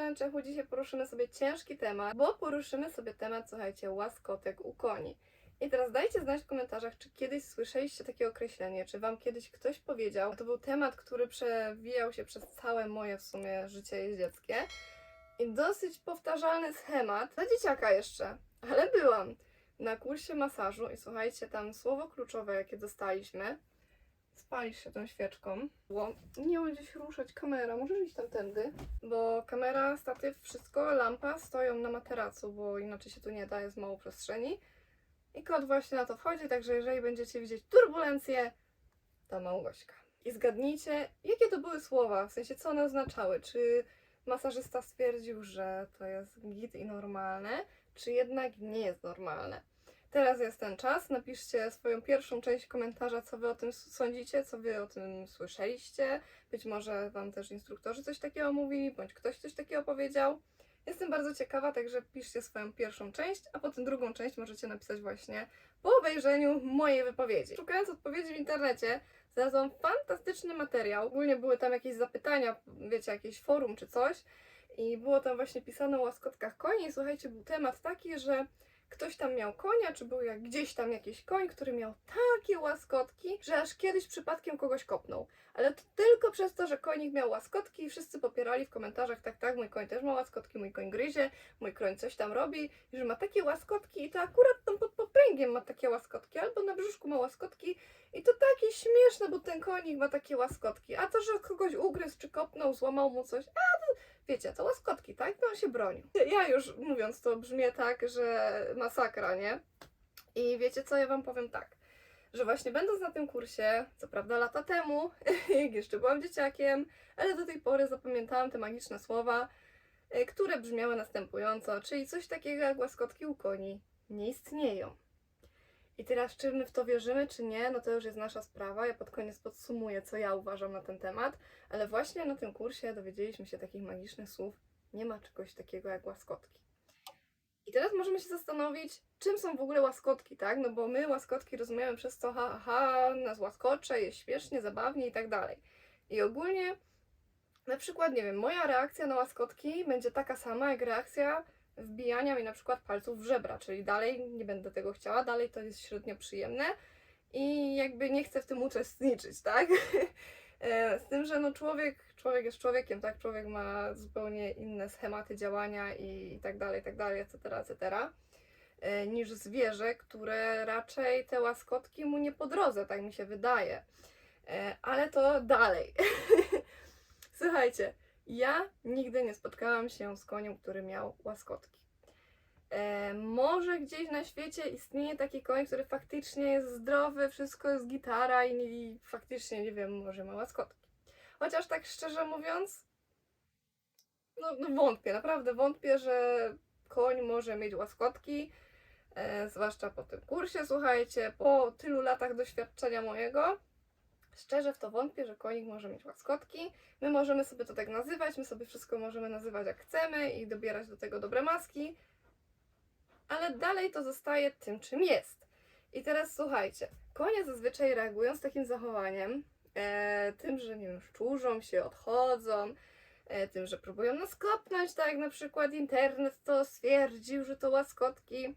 Stręczechu dzisiaj poruszymy sobie ciężki temat, bo poruszymy sobie temat, słuchajcie, łaskotek u koni. I teraz dajcie znać w komentarzach, czy kiedyś słyszeliście takie określenie, czy wam kiedyś ktoś powiedział. To był temat, który przewijał się przez całe moje w sumie życie jeździeckie. I dosyć powtarzalny schemat. Dla dzieciaka jeszcze, ale byłam na kursie masażu i słuchajcie, tam słowo kluczowe, jakie dostaliśmy. Spalisz się tą świeczką. Było, nie będzie się ruszać kamera, możesz iść tamtędy. Bo kamera, statyw, wszystko, lampa stoją na materacu, bo inaczej się tu nie da, jest mało przestrzeni. I kot właśnie na to wchodzi, także jeżeli będziecie widzieć turbulencję, to Małgośka. I zgadnijcie, jakie to były słowa, w sensie co one oznaczały. Czy masażysta stwierdził, że to jest git i normalne, czy jednak nie jest normalne. Teraz jest ten czas. Napiszcie swoją pierwszą część komentarza, co wy o tym sądzicie, co wy o tym słyszeliście. Być może wam też instruktorzy coś takiego mówili, bądź ktoś coś takiego powiedział. Jestem bardzo ciekawa, także piszcie swoją pierwszą część, a potem drugą część możecie napisać właśnie po obejrzeniu mojej wypowiedzi. Szukając odpowiedzi w internecie, znalazłam fantastyczny materiał. Ogólnie były tam jakieś zapytania, wiecie, jakieś forum czy coś. I było tam właśnie pisane o łaskotkach koni. I słuchajcie, był temat taki, że ktoś tam miał konia, czy był jak gdzieś tam jakiś koń, który miał takie łaskotki, że aż kiedyś przypadkiem kogoś kopnął. Ale to tylko przez to, że konik miał łaskotki i wszyscy popierali w komentarzach, tak, tak, mój koń też ma łaskotki, mój koń gryzie, mój koń coś tam robi, i że ma takie łaskotki i to akurat tam pod poprzęgiem ma takie łaskotki, albo na brzuszku ma łaskotki i to takie śmieszne, bo ten konik ma takie łaskotki. A to, że kogoś ugryzł, czy kopnął, złamał mu coś, a to, wiecie, to łaskotki, tak? No on się bronił. Ja już mówiąc to brzmię tak, że masakra, nie? I wiecie co, ja wam powiem tak, że właśnie będąc na tym kursie, co prawda lata temu, jak jeszcze byłam dzieciakiem, ale do tej pory zapamiętałam te magiczne słowa, y, które brzmiały następująco, czyli coś takiego jak łaskotki u koni nie istnieją. I teraz, czy my w to wierzymy, czy nie, no to już jest nasza sprawa. Ja pod koniec podsumuję, co ja uważam na ten temat, ale właśnie na tym kursie dowiedzieliśmy się takich magicznych słów. Nie ma czegoś takiego jak łaskotki. I teraz możemy się zastanowić, czym są w ogóle łaskotki, tak? No bo my łaskotki rozumiemy przez to, ha, ha, nas łaskocze, jest śmiesznie, zabawnie i tak dalej. I ogólnie, na przykład, nie wiem, moja reakcja na łaskotki będzie taka sama jak reakcja wbijania mi na przykład palców w żebra, czyli dalej nie będę tego chciała, dalej to jest średnio przyjemne i jakby nie chcę w tym uczestniczyć, tak? E, Z tym, że no człowiek, człowiek jest człowiekiem, tak? Człowiek ma zupełnie inne schematy działania i, tak dalej, tak dalej, etc., etc., e, niż zwierzę, które raczej te łaskotki mu nie po drodze, tak mi się wydaje. E, Ale to dalej. Słuchajcie, ja nigdy nie spotkałam się z koniem, który miał łaskotki. E, może gdzieś na świecie istnieje taki koń, który faktycznie jest zdrowy, wszystko jest gitara i, i faktycznie, nie wiem, może ma łaskotki. Chociaż tak szczerze mówiąc, no, no wątpię, naprawdę wątpię, że koń może mieć łaskotki, e, zwłaszcza po tym kursie, słuchajcie, po tylu latach doświadczenia mojego. Szczerze w to wątpię, że konik może mieć łaskotki. My możemy sobie to tak nazywać, my sobie wszystko możemy nazywać jak chcemy i dobierać do tego dobre maski, ale dalej to zostaje tym, czym jest. I teraz słuchajcie, konie zazwyczaj reagują z takim zachowaniem, e, tym, że nie wiem, szczurzą się, odchodzą, e, tym, że próbują nas kopnąć, tak jak na przykład internet to stwierdził, że to łaskotki.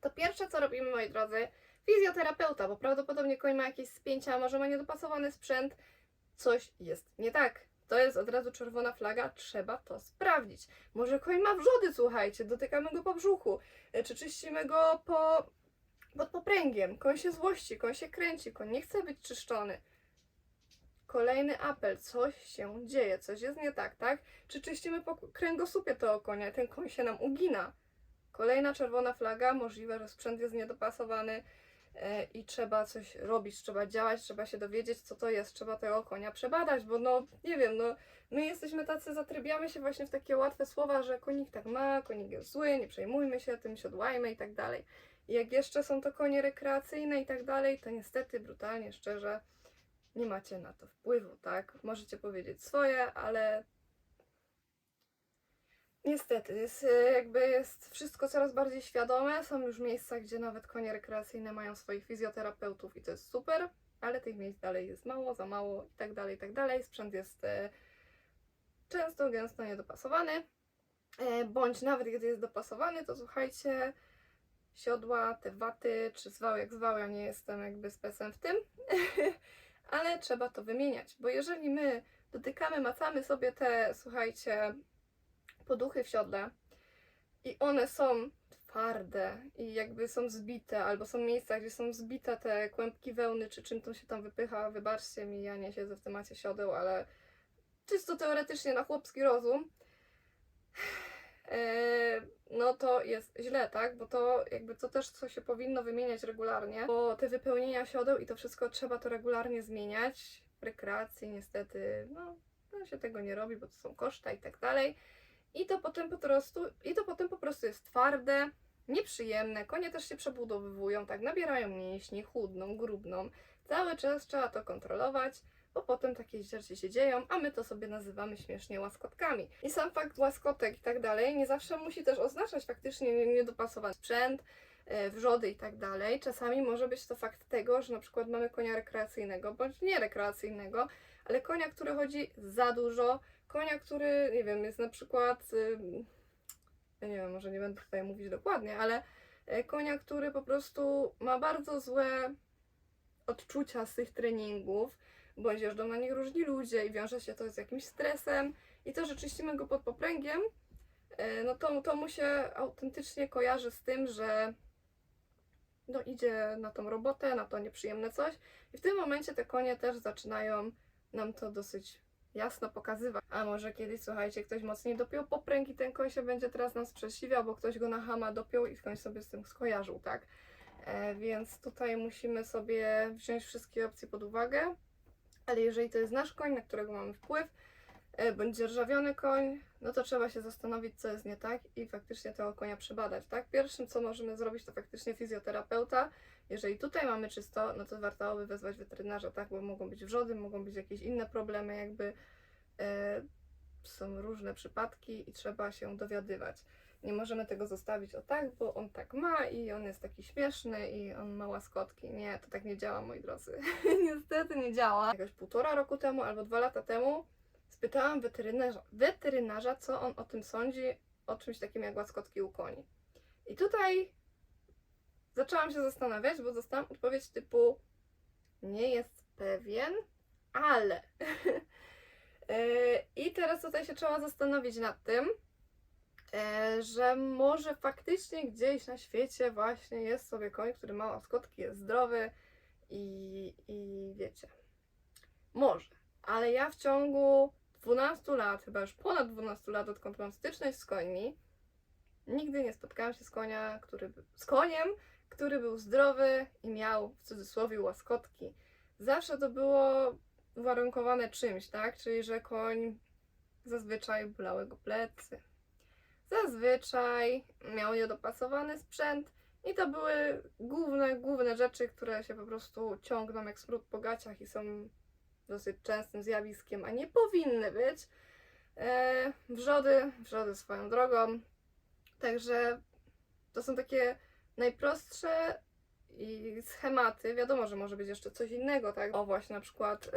To pierwsze, co robimy, moi drodzy, fizjoterapeuta, bo prawdopodobnie koń ma jakieś spięcia, może ma niedopasowany sprzęt, coś jest nie tak. To jest od razu czerwona flaga, trzeba to sprawdzić. Może koń ma wrzody, słuchajcie, dotykamy go po brzuchu, e, czy czyścimy go po, pod popręgiem. Koń się złości, koń się kręci, koń nie chce być czyszczony. Kolejny apel, coś się dzieje, coś jest nie tak, tak? Czy czyścimy po kręgosłupie tego konia, ten koń się nam ugina. Kolejna czerwona flaga, możliwe, że sprzęt jest niedopasowany i trzeba coś robić, trzeba działać, trzeba się dowiedzieć, co to jest, trzeba tego konia przebadać, bo no, nie wiem, no, my jesteśmy tacy, zatrybiamy się właśnie w takie łatwe słowa, że konik tak ma, konik jest zły, nie przejmujmy się tym, siodłajmy i tak dalej. I jak jeszcze są to konie rekreacyjne i tak dalej, to niestety, brutalnie, szczerze, nie macie na to wpływu, tak? Możecie powiedzieć swoje, ale Niestety, jest, e, jakby jest wszystko coraz bardziej świadome. Są już miejsca, gdzie nawet konie rekreacyjne mają swoich fizjoterapeutów i to jest super, ale tych miejsc dalej jest mało, za mało i tak dalej, i tak dalej. Sprzęt jest e, często, gęsto niedopasowany. e, bądź nawet gdy jest dopasowany, to słuchajcie, siodła, te waty, czy zwał jak zwał, ja nie jestem jakby specem w tym, ale trzeba to wymieniać, bo jeżeli my dotykamy, macamy sobie te, słuchajcie, poduchy w siodle i one są twarde i jakby są zbite, albo są miejsca, gdzie są zbite te kłębki wełny, czy czym to się tam wypycha, wybaczcie mi, ja nie siedzę w temacie siodeł, ale czysto teoretycznie na chłopski rozum, e, no to jest źle, tak? Bo to jakby to też co się powinno wymieniać regularnie, bo te wypełnienia siodeł i to wszystko trzeba to regularnie zmieniać. W rekreacji niestety, no, no się tego nie robi, bo to są koszta i tak dalej. I to potem po prostu, i to potem po prostu jest twarde, nieprzyjemne. Konie też się przebudowywują, tak, nabierają mięśni, chudną, grubną. Cały czas trzeba to kontrolować, bo potem takie rzeczy się dzieją, a my to sobie nazywamy śmiesznie łaskotkami. I sam fakt łaskotek i tak dalej nie zawsze musi też oznaczać faktycznie niedopasowany sprzęt, e, wrzody i tak dalej. Czasami może być to fakt tego, że na przykład mamy konia rekreacyjnego bądź nie rekreacyjnego, ale konia, który chodzi za dużo, konia, który, nie wiem, jest na przykład, ym, ja nie wiem, może nie będę tutaj mówić dokładnie, ale e, konia, który po prostu ma bardzo złe odczucia z tych treningów, bądź jeżdżą na nich różni ludzie i wiąże się to z jakimś stresem i to, że czyścimy go pod popręgiem, e, no to, to mu się autentycznie kojarzy z tym, że no idzie na tą robotę, na to nieprzyjemne coś i w tym momencie te konie też zaczynają nam to dosyć jasno pokazywać. A może kiedyś, słuchajcie, ktoś mocniej dopiął popręg i ten koń się będzie teraz nam sprzeciwiał, bo ktoś go na hama dopiął i koń sobie z tym skojarzył, tak? E, więc tutaj musimy sobie wziąć wszystkie opcje pod uwagę. Ale jeżeli to jest nasz koń, na którego mamy wpływ, e, bądź dzierżawiony koń, no to trzeba się zastanowić, co jest nie tak i faktycznie tego konia przebadać, tak? Pierwszym, co możemy zrobić, to faktycznie fizjoterapeuta. Jeżeli tutaj mamy czysto, no to warto byłoby wezwać weterynarza, tak? Bo mogą być wrzody, mogą być jakieś inne problemy, jakby e, są różne przypadki i trzeba się dowiadywać. Nie możemy tego zostawić o tak, bo on tak ma i on jest taki śmieszny i on ma łaskotki. Nie, to tak nie działa, moi drodzy. Niestety nie działa. Jakoś półtora roku temu albo dwa lata temu spytałam weterynarza, weterynarza, co on o tym sądzi, o czymś takim jak łaskotki u koni. I tutaj zaczęłam się zastanawiać, bo dostałam odpowiedź typu nie jest pewien, ale. Yy, I teraz tutaj się trzeba zastanowić nad tym, e, że może faktycznie gdzieś na świecie właśnie jest sobie koń, który ma łaskotki, jest zdrowy i, i wiecie. Może, ale ja w ciągu 12 lat, chyba już ponad 12 lat, odkąd mam styczność z końmi, nigdy nie spotkałam się z, konia, który, z koniem, który był zdrowy i miał w cudzysłowie łaskotki. Zawsze to było uwarunkowane czymś, tak? Czyli, że koń zazwyczaj bolały go plecy. Zazwyczaj miał niedopasowany sprzęt i to były główne, główne rzeczy, które się po prostu ciągną jak smród po gaciach i są dosyć częstym zjawiskiem, a nie powinny być. E, wrzody, wrzody swoją drogą. Także to są takie najprostsze i schematy. Wiadomo, że może być jeszcze coś innego, tak? O, właśnie na przykład y,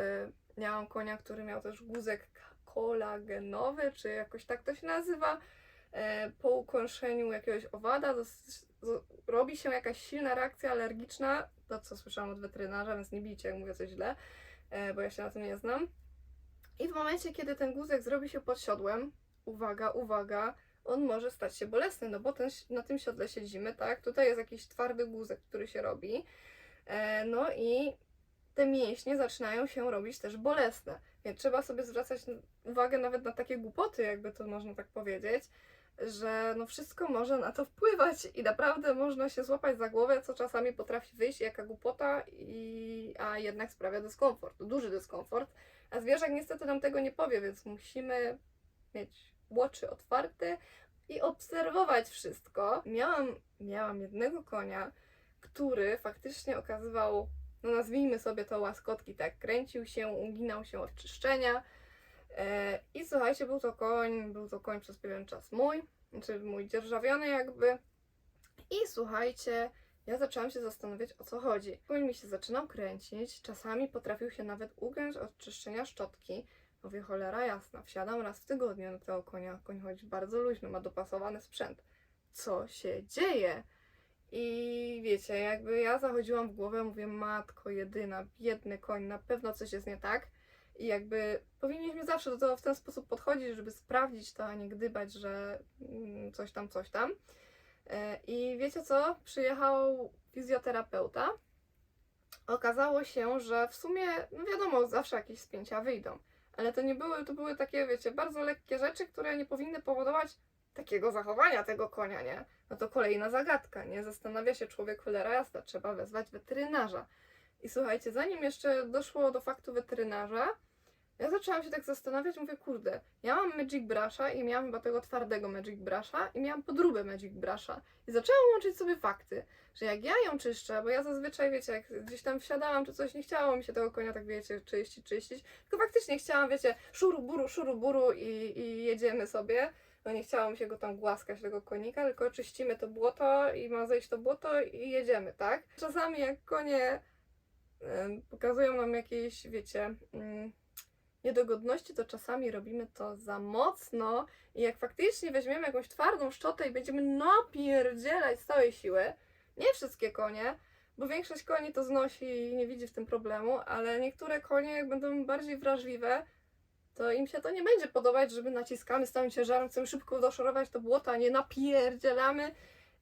miałam konia, który miał też guzek kolagenowy, czy jakoś tak to się nazywa. E, po ukąszeniu jakiegoś owada robi się jakaś silna reakcja alergiczna, to co słyszałam od weterynarza, więc nie bijcie, jak mówię coś źle, e, bo ja się na tym nie znam. I w momencie, kiedy ten guzek zrobi się pod siodłem, uwaga, uwaga, on może stać się bolesny, no bo ten, na tym siodle siedzimy, tak? Tutaj jest jakiś twardy guzek, który się robi. E, no i te mięśnie zaczynają się robić też bolesne. Więc trzeba sobie zwracać uwagę nawet na takie głupoty, jakby to można tak powiedzieć, że no wszystko może na to wpływać i naprawdę można się złapać za głowę, co czasami potrafi wyjść, jaka głupota, i, a jednak sprawia dyskomfort, duży dyskomfort. A zwierzak niestety nam tego nie powie, więc musimy mieć oczy otwarte i obserwować wszystko. Miałam, miałam jednego konia, który faktycznie okazywał, no nazwijmy sobie to łaskotki, tak, kręcił się, uginał się od czyszczenia. E, I słuchajcie, był to koń, był to koń przez pewien czas mój, znaczy mój dzierżawiony jakby. I słuchajcie, ja zaczęłam się zastanawiać o co chodzi. Koń mi się zaczynał kręcić, czasami potrafił się nawet ugiąć od czyszczenia szczotki, Mówię, cholera jasna, wsiadam raz w tygodniu na tego konia, koń chodzi bardzo luźno, ma dopasowany sprzęt. Co się dzieje? I wiecie, jakby ja zachodziłam w głowę, mówię, matko jedyna, biedny koń, na pewno coś jest nie tak. I jakby powinniśmy zawsze do tego w ten sposób podchodzić, żeby sprawdzić to, a nie gdybać, że mm, coś tam, coś tam. E, I wiecie co? Przyjechał fizjoterapeuta. Okazało się, że w sumie, no wiadomo, zawsze jakieś spięcia wyjdą. Ale to nie były, to były takie, wiecie, bardzo lekkie rzeczy, które nie powinny powodować takiego zachowania tego konia, nie? No to kolejna zagadka, nie? Zastanawia się człowiek, cholera jasna, trzeba wezwać weterynarza. I słuchajcie, zanim jeszcze doszło do faktu weterynarza, ja zaczęłam się tak zastanawiać, mówię, kurde, ja mam Magic Brusha i miałam chyba tego twardego Magic Brusha i miałam podróbę Magic Brusha. I zaczęłam łączyć sobie fakty, że jak ja ją czyszczę, bo ja zazwyczaj, wiecie, jak gdzieś tam wsiadałam czy coś, nie chciało mi się tego konia tak, wiecie, czyścić, czyścić, tylko faktycznie chciałam, wiecie, szuru, buru, szuru, buru i, i jedziemy sobie. No nie chciało mi się go tam głaskać, tego konika, tylko czyścimy to błoto i ma zejść to błoto i jedziemy, tak? Czasami jak konie em, pokazują nam jakieś, wiecie, mm, niedogodności, to czasami robimy to za mocno i jak faktycznie weźmiemy jakąś twardą szczotę i będziemy napierdzielać z całej siły, nie wszystkie konie, bo większość koni to znosi i nie widzi w tym problemu, ale niektóre konie jak będą bardziej wrażliwe, to im się to nie będzie podobać, żeby naciskamy z całym ciężarem, chcemy szybko doszorować to błoto, a nie napierdzielamy.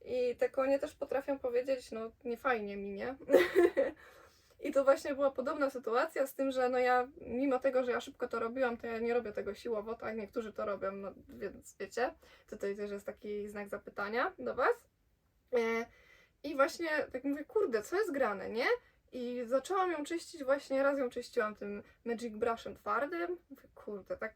I te konie też potrafią powiedzieć, no nie fajnie mi, nie? I to właśnie była podobna sytuacja z tym, że no ja, mimo tego, że ja szybko to robiłam, to ja nie robię tego siłowo, tak? Niektórzy to robią, no więc wiecie, tutaj też jest taki znak zapytania do Was. E, I właśnie tak mówię, kurde, co jest grane, nie? I zaczęłam ją czyścić, właśnie raz ją czyściłam tym Magic Brushem twardym. Mówię, kurde, tak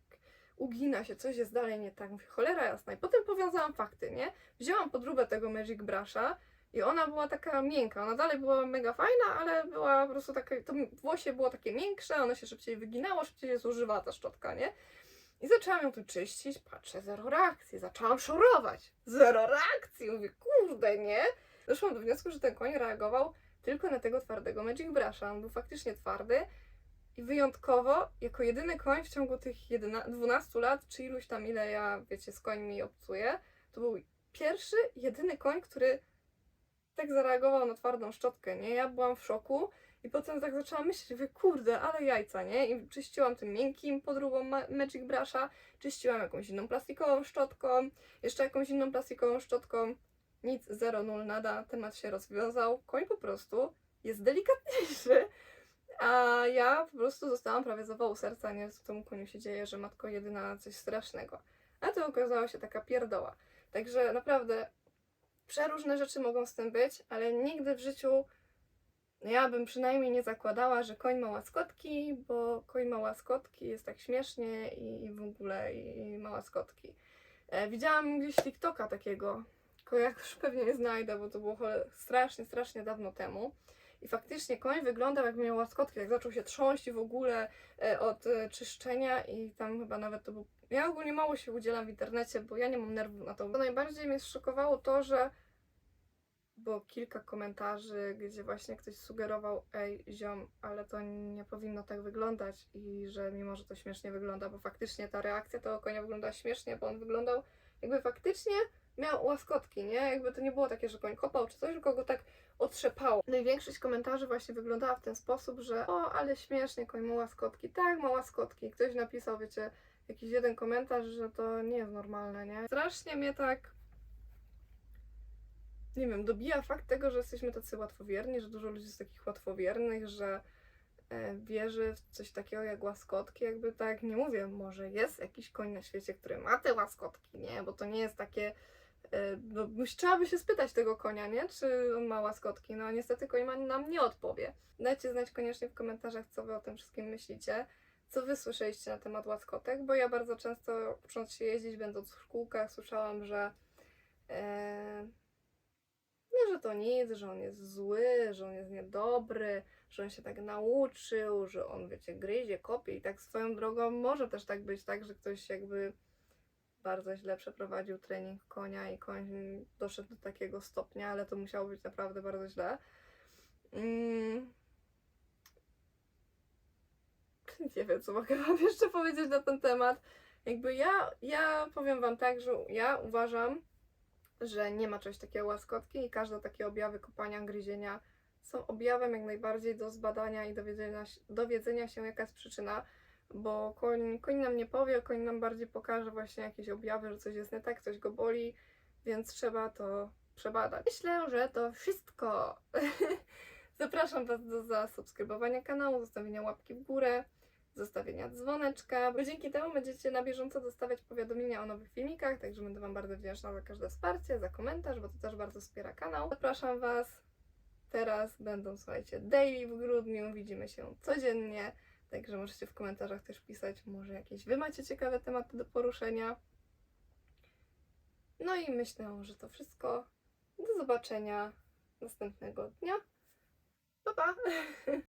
ugina się, coś jest dalej nie tak. Mówię, cholera jasna. I potem powiązałam fakty, nie? Wzięłam podróbę tego Magic Brusha i ona była taka miękka. Ona dalej była mega fajna, ale była po prostu taka, to włosie było takie miększe, ono się szybciej wyginało, szybciej się zużywała ta szczotka, nie? I zaczęłam ją tu czyścić, patrzę, zero reakcji. Zaczęłam szorować. Zero reakcji. Mówię, kurde, nie? Doszłam do wniosku, że ten koń reagował tylko na tego twardego Magic Brusha. On był faktycznie twardy i wyjątkowo, jako jedyny koń w ciągu tych 11, 12 lat, czy iluś tam, ile ja, wiecie, z końmi obcuję, to był pierwszy, jedyny koń, który tak zareagował na twardą szczotkę, nie? Ja byłam w szoku i potem tak zaczęłam myśleć, mówię, kurde, ale jajca, nie? I czyściłam tym miękkim podróbą ma- Magic Brusha, czyściłam jakąś inną plastikową szczotką, jeszcze jakąś inną plastikową szczotką. Nic, zero, nul, nada, temat się rozwiązał. Koń po prostu jest delikatniejszy, a ja po prostu zostałam prawie zawału serca, nie co temu koniu się dzieje, że matko jedyna coś strasznego. A to okazała się taka pierdoła. Także naprawdę przeróżne rzeczy mogą z tym być, ale nigdy w życiu ja bym przynajmniej nie zakładała, że koń ma łaskotki, bo koń ma łaskotki, jest tak śmiesznie i, w ogóle i, ma łaskotki. E, widziałam gdzieś TikToka takiego, tylko ja już pewnie nie znajdę, bo to było strasznie, strasznie dawno temu. I faktycznie koń wyglądał jakby miał łaskotki, jak zaczął się trząść w ogóle e, od e, czyszczenia i tam chyba nawet to był... Ja ogólnie mało się udzielam w internecie, bo ja nie mam nerwów na to. Najbardziej mnie zszokowało to, że było kilka komentarzy, gdzie właśnie ktoś sugerował, ej ziom, ale to nie powinno tak wyglądać i że mimo, że to śmiesznie wygląda, bo faktycznie ta reakcja tego konia wygląda śmiesznie, bo on wyglądał jakby faktycznie miał łaskotki, nie? Jakby to nie było takie, że koń kopał czy coś, tylko go tak otrzepało. No i większość komentarzy właśnie wyglądała w ten sposób, że o, ale śmiesznie, koń ma łaskotki. Tak, ma łaskotki. Ktoś napisał, wiecie, jakiś jeden komentarz, że to nie jest normalne, nie? Strasznie mnie tak nie wiem, dobija fakt tego, że jesteśmy tacy łatwowierni, że dużo ludzi jest takich łatwowiernych, że e, wierzy w coś takiego jak łaskotki, jakby tak, nie mówię, może jest jakiś koń na świecie, który ma te łaskotki, nie, bo to nie jest takie, no, musi- trzeba by się spytać tego konia, nie, czy on ma łaskotki, no niestety koń nam nie odpowie. Dajcie znać koniecznie w komentarzach, co wy o tym wszystkim myślicie, co wy słyszeliście na temat łaskotek, bo ja bardzo często, ucząc się jeździć, będąc w szkółkach, słyszałam, że e, no, że to nic, że on jest zły, że on jest niedobry, że on się tak nauczył, że on, wiecie, gryzie, kopie i tak swoją drogą. Może też tak być, tak, że ktoś jakby bardzo źle przeprowadził trening konia i koń doszedł do takiego stopnia, ale to musiało być naprawdę bardzo źle. Mm. nie wiem, co mogę Wam jeszcze powiedzieć na ten temat. Jakby ja, ja powiem Wam tak, że ja uważam, że nie ma czegoś takiego łaskotki i każde takie objawy kopania, gryzienia są objawem jak najbardziej do zbadania i dowiedzenia, dowiedzenia się, jaka jest przyczyna, bo koń, koń nam nie powie, koń nam bardziej pokaże właśnie jakieś objawy, że coś jest nie tak, coś go boli, więc trzeba to przebadać. Myślę, że to wszystko. Zapraszam Was do zasubskrybowania kanału, zostawienia łapki w górę, zostawienia dzwoneczka, bo dzięki temu będziecie na bieżąco dostawać powiadomienia o nowych filmikach, także będę Wam bardzo wdzięczna za każde wsparcie, za komentarz, bo to też bardzo wspiera kanał. Zapraszam Was. Teraz będą, słuchajcie, daily w grudniu, widzimy się codziennie, także możecie w komentarzach też pisać, może jakieś Wy macie ciekawe tematy do poruszenia. No i myślę, że to wszystko. Do zobaczenia następnego dnia. Pa, pa!